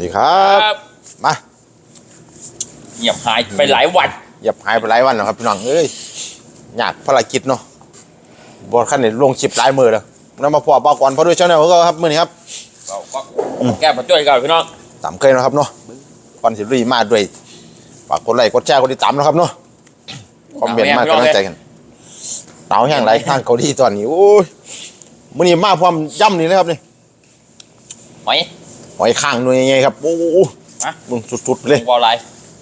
นี่ครับ มาเงียบหายไปหลายวันอย่าหายไปหลายวันแล้วครับพี่น้องเอ้ยอยากภารกิจเนาะบอดขั้นนี้ลงชิปหลายมือแล้วนำมาพอบอกก่อนพอด้วยชาแนลก็ครับมื้อนี้ครับเราก็แก้ปัจจัยกันพี่น้องตามเคยเนาะครับเนาะก่อนสิรีมาด้วยฝากกดไลค์กดแชร์กดติดตามนะครับเนาะคอมเมนต์มากกำลังใจกันเตาแห้งไรทางเกาหลีตอนนี้โอ้ยมื้อนี้มาพร้อมย่ำนี่นะครับนี่หอย หอยข้างหน่วยใหญ่ๆครับโอ้โหมามึงสุดๆไปเลยบอลไร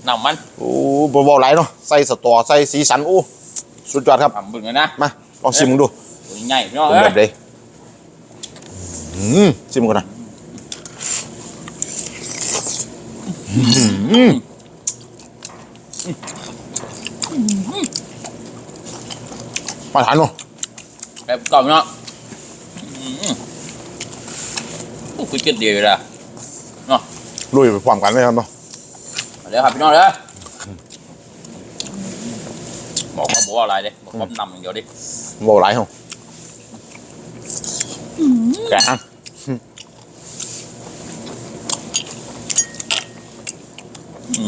น้ำมันโอ้บ่บ่ไหลายเนาะใส่สตอใส่สีสันโอ้สุดยอดครับทำบึงเลยนะมาลองชิมมึงดูตัวใหญ่พี่น้องเป็นเอ้แบยบใดอืมชิมก่อนนะอืมมาทานเนาะแบบก่อนพี่น้องอืมโอ้คุยเจ็ดเดียวเลย นะลุยไปพร้อมกันเลยครับเนาะเอาเดี๋ยวครับพี่น้องเลยบอกว่าบอกว่าอะไรเด้บอกว่านำอย่างเดียวดิบ่ไหลายเหรอแกะฮะ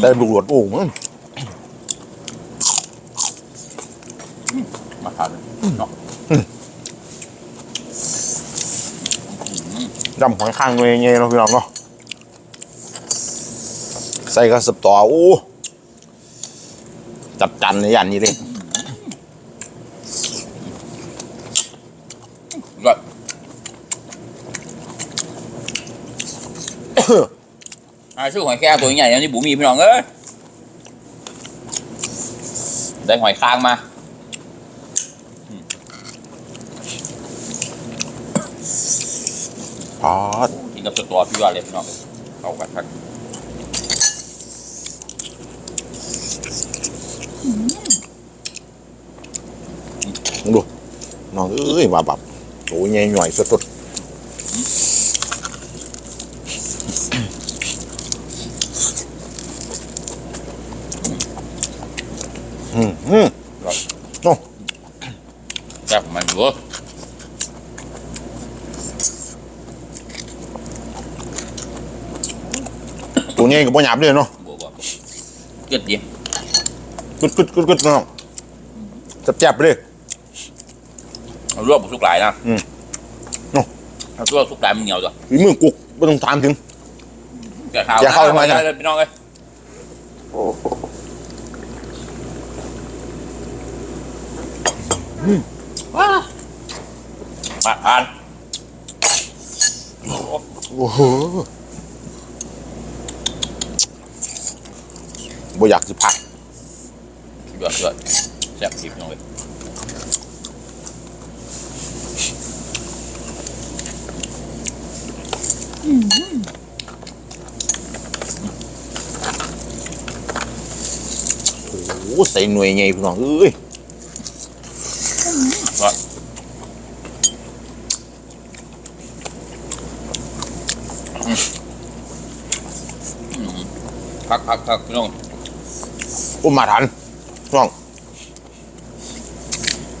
ได้ลูกหลวดโอ่งมั้งมาทานเนาะดำหอยข้างหน่วยใหญ่ๆเนาะพี่น้องเนาะ ใส่กระสับต่อโอ้จับจันในย่านนี้เลยยอดอ่าชื่อหอยแครงตัวใหญ่ๆนี่บุมีพี่น้องเอ้ยได้หอยคางมาพอดกินกับตัวพี่ว่าเลยพี่น้องเข้ากันครั บมึงดูน้องเอ้ยมาแบบโอ้ยใหญ่หน่อยสุดๆ กับบ่หยาบเลยเนาะบัวบัวเกิดดีกึดกึดกึดกึดน้องแซ่บๆไปเลยเอาลวกบุสุกหลายนะอืมโอ้เอาลวกสุกหลายมันเหนียวจ้ะฝีมือกุกไม่ต้องถามถึงแกะข้าวแกะข้าวทำไมเนี่ยด้เลยพี่น้องเอ้ยว้ามาทานโอ้โหบ่อยากสิพักสุดย อดสุดยอดแซ่บจริงพี่น้องเอ้ยโอ้ใส่หน่วยใหญ่พี่น้องเอ้ยว่าพักพักพักพี่น้องอุ้มมาทัน น้อง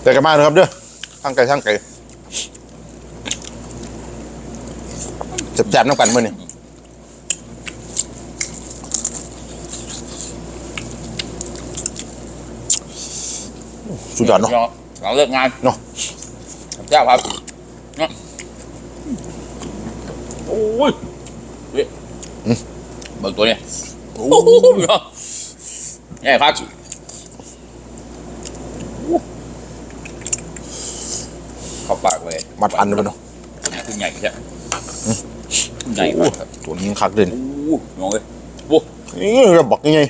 แต่กันมาเลยครับเด้อทั้งไก่ทั้งไก่แซ่บๆน้ำกันมื้อนี่สุดยอดเนาะหลังเลิกงานเนาะเจ้าครับเนาะโอ้ยเฮ้ยเบิกตัวเนี่ยโอ้โอ้โหเนาะนี่พั เข้าปากเลยมาทันเลยเนาะตัวนี้คือใหญ่ใช่ไหมใหญ่โอ้มากครับตัวนี้คักเด่นโอ้โหน้องเลยนี่ระบอกยังไง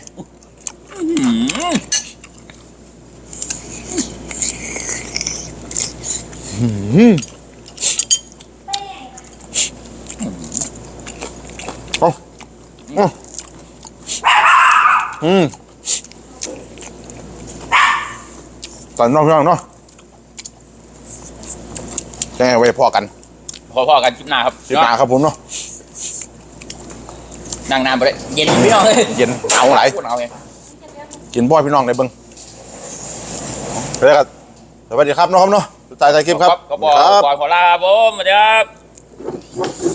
อืมอืมเอาเอาอืมตอนนอกเรื่องเนาะ แจ้งไว้พอกัน พอๆกันคลิปหน้าครับสิบหนาครับผมเนาะนั่งนานไปเลยเย็นพี่น้องเลยเย็นเอาไหลายพูดเอาไงกินบ่อยพี่น้องในเบิ้งไปแล้วกันสวัสดีครับน้องครับเนาะสุดท้ายท้ายคลิปครับก็บอกครับก่อนขอลาครับผมสวัสดีครับ